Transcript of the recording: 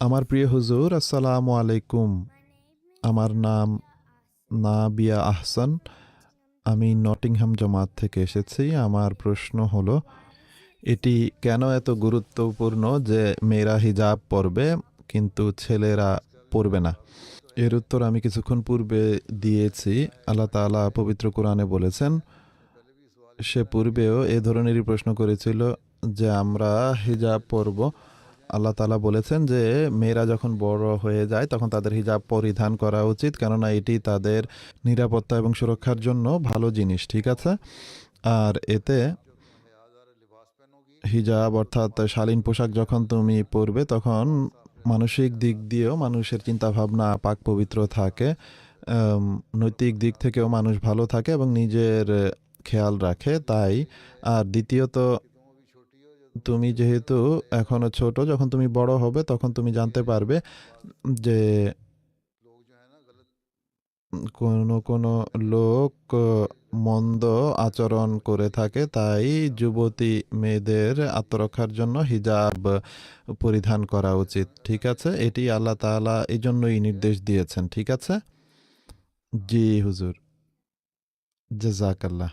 আমার প্রিয় হুজুর, আসসালামু আলাইকুম। আমার নাম নাবিয়া আহসান। আমি নটিংহাম জামাত থেকে এসেছি। আমার প্রশ্ন হলো, এটি কেন এত গুরুত্বপূর্ণ যে মেয়েরা হিজাব পরবে কিন্তু ছেলেরা পরবে না? এর উত্তর আমি কিছুক্ষণ পূর্বে দিয়েছি। আল্লাহ তাআলা পবিত্র কোরআনে বলেছেন, সে পূর্বেও এ ধরনেরই প্রশ্ন করেছিল যে আমরা হিজাব পরব আল্লাহ তালা বলেছেন যে, মেয়েরা যখন বড় হয়ে যায়, তখন তাদের হিজাব পরিধান করা উচিত। কেননা এটি তাদের নিরাপত্তা এবং সুরক্ষার জন্য ভালো জিনিস, ঠিক আছে? আর এতে হিজাব অর্থাৎ শালীন পোশাক যখন তুমি পরবে, তখন মানসিক দিক দিয়েও মানুষের চিন্তা ভাবনা পাক পবিত্র থাকে নৈতিক দিক থেকেও মানুষ ভালো থাকে এবং নিজের খেয়াল রাখে, তাই। আর দ্বিতীয়ত তুমি যেহেতু এখনও ছোট, যখন তুমি বড় হবে তখন তুমি জানতে পারবে যে কোনো কোনো লোক মন্দ আচরণ করে থাকে, তাই যুবতী মেয়েদের আত্মরক্ষার জন্য হিজাব পরিধান করা উচিত, ঠিক আছে? এটি আল্লাহ তাআলা এই জন্যই নির্দেশ দিয়েছেন, ঠিক আছে? জি হুজুর। জাজাকাল্লাহ